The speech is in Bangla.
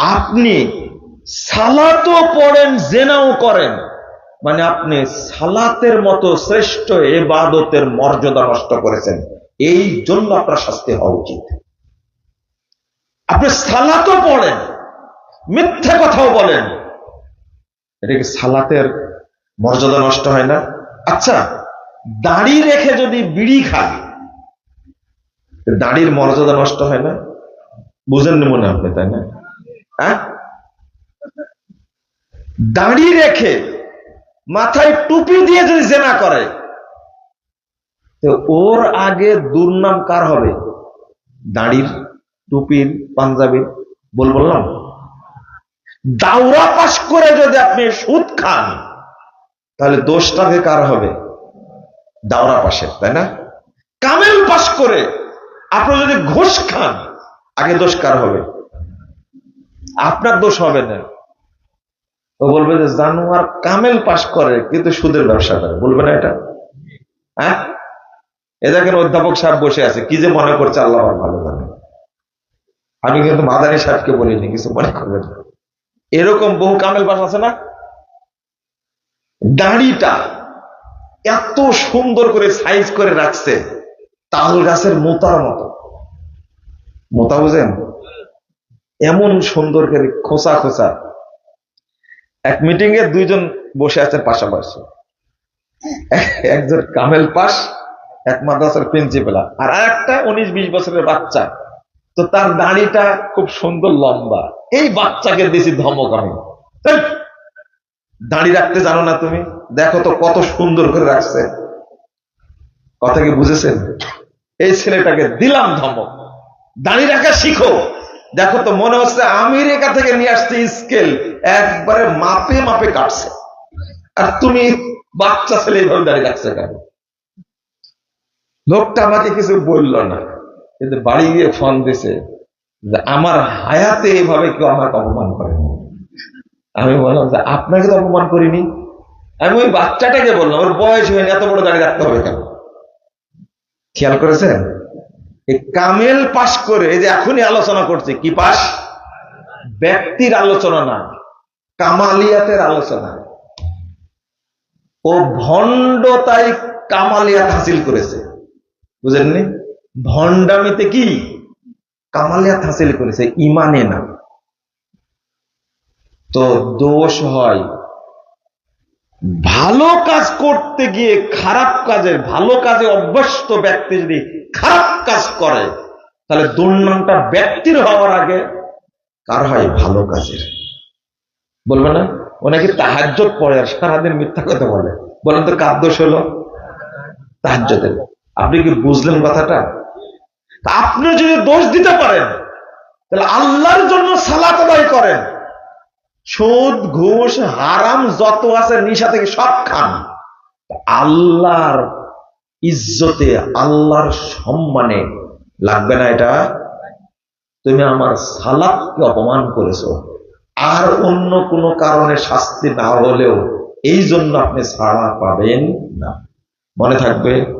আপনি সালাতও পড়েন, জেনাও করেন। মানে আপনি সালাতের মতো শ্রেষ্ঠ এবাদতের মর্যাদা নষ্ট করেছেন। এই জন্য আপনার শাস্তি হওয়া উচিত। আপনি সালাতও পড়েন, মিথ্যা কথাও বলেন। এটা কি সালাতের মর্যাদা নষ্ট হয় না? আচ্ছা দাড়ি রেখে যদি বিড়ি খান দাড়ির মর্যাদা নষ্ট হয় না? বুঝেননি মনে আপনি, তাই না? হ্যাঁ? দাড়ি রেখে মাথায় টুপি দিয়ে যদি জেনা করে, তো ওর আগে দুর্নাম কার হবে? দাড়ির, টুপির, পাঞ্জাবির, বল বললাম। দাওরা পাশ করে যদি আপনি সুদ খান, তাহলে দোষটাকে কার হবে? দাওরা পাশে তাই না? কামেল পাশ করে আপনি যদি ঘুষ খান, আগে দোষ কার হবে? আপনার দোষ হবে না। ও বলবে যে, জানোয়ার কামেল পাশ করে, কিন্তু সুদের ব্যবসা করে। বলবে না এটা? হ্যাঁ? এ দেখেন অধ্যাপক সাহেব বসে আছে, কি যে মনে করছে, আল্লাহ ভালো জানে। আমি কিন্তু মাদানী সাহেবকে বলিনি, কিছু মনে করবেন। এরকম বহু কামেল পাশ আছে না? দাড়িটা এত সুন্দর করে সাইজ করে রাখছে, তাল গাছের মোতার মতো। মোতা বুঝেন? এমন সুন্দর করে খোসা খোসা এক মিটিং এ দুইজন বসে আছেন পাশাপাশি। একজন কামেল পাস এক মাদ্রাসার প্রিন্সিপাল আর একটা উনিশ বিশ বছরের বাচ্চা। তো তার দাড়িটা খুব সুন্দর লম্বা। এই বাচ্চাকে দিয়েছি ধমক আমি। এই, দাড়ি রাখতে জানো না তুমি? দেখো তো কত সুন্দর করে রাখছে। কথা কি বুঝেছেন? এই ছেলেটাকে দিলাম ধমক। দাড়ি রাখা শিখো। দেখো তো মনে হচ্ছে আমেরিকা থেকে নিয়ে আসছে স্কেল, একবারে মাপে মাপে কাটছে। আর তুমি বাচ্চা ছেলে এইভাবে দাঁড়িয়ে রাখছে কেন? লোকটা আমাকে কিছু বলল না, কিন্তু বাড়ি গিয়ে ফোন দিছে যে আমার হায়াতে এইভাবে কেউ আমাকে অপমান করেনি আমি বললাম যে আপনাকে তো অপমান করিনি। আমি ওই বাচ্চাটাকে বললাম, ওর বয়স হয়নি, এত বড় দাঁড়িয়ে রাখতে হবে কেন? খেয়াল করেছেন? কামেল পাশ করে যে এখনই আলোচনা করছে, কি পাশ? ব্যক্তির আলোচনা না, কামালিয়াতের আলোচনা। ও ভণ্ডতাই কামালিয়াত হাসিল করেছে। বুঝলেননি ভণ্ডামিতে কি? কামালিয়াত হাসিল করেছে, ইমানে না। তো দোষ হয় ভালো কাজ করতে গিয়ে খারাপ কাজের, ভালো কাজে অভ্যস্ত ব্যক্তি যদি খারাপ কাজ করে, তাহলে দুর্নামটা ব্যক্তির হওয়ার আগে কার হয়? ভালো কাজের। বলবে না? অনেকে নাকি তাহাজ্য পড়ে আর সারাদিন মিথ্যা কথা বলে। বলেন তো কার দোষ হলো? তাহাজ্যদের আপনি কি বুঝলেন কথাটা? আপনি যদি দোষ দিতে পারেন, তাহলে আল্লাহর জন্য সালাত আদায় করেন। সুদ, ঘুষ, হারাম যত আছে নিশা থেকে সব খান। আল্লাহর ইজ্জতে, আল্লাহর সম্মানে লাগবে না এটা? তুমি আমার সালাদকে অপমান করেছ। আর অন্য কোনো কারণে শাস্তি না হলেও এই জন্য আপনি ছাড়া পাবেন না। মনে থাকবে?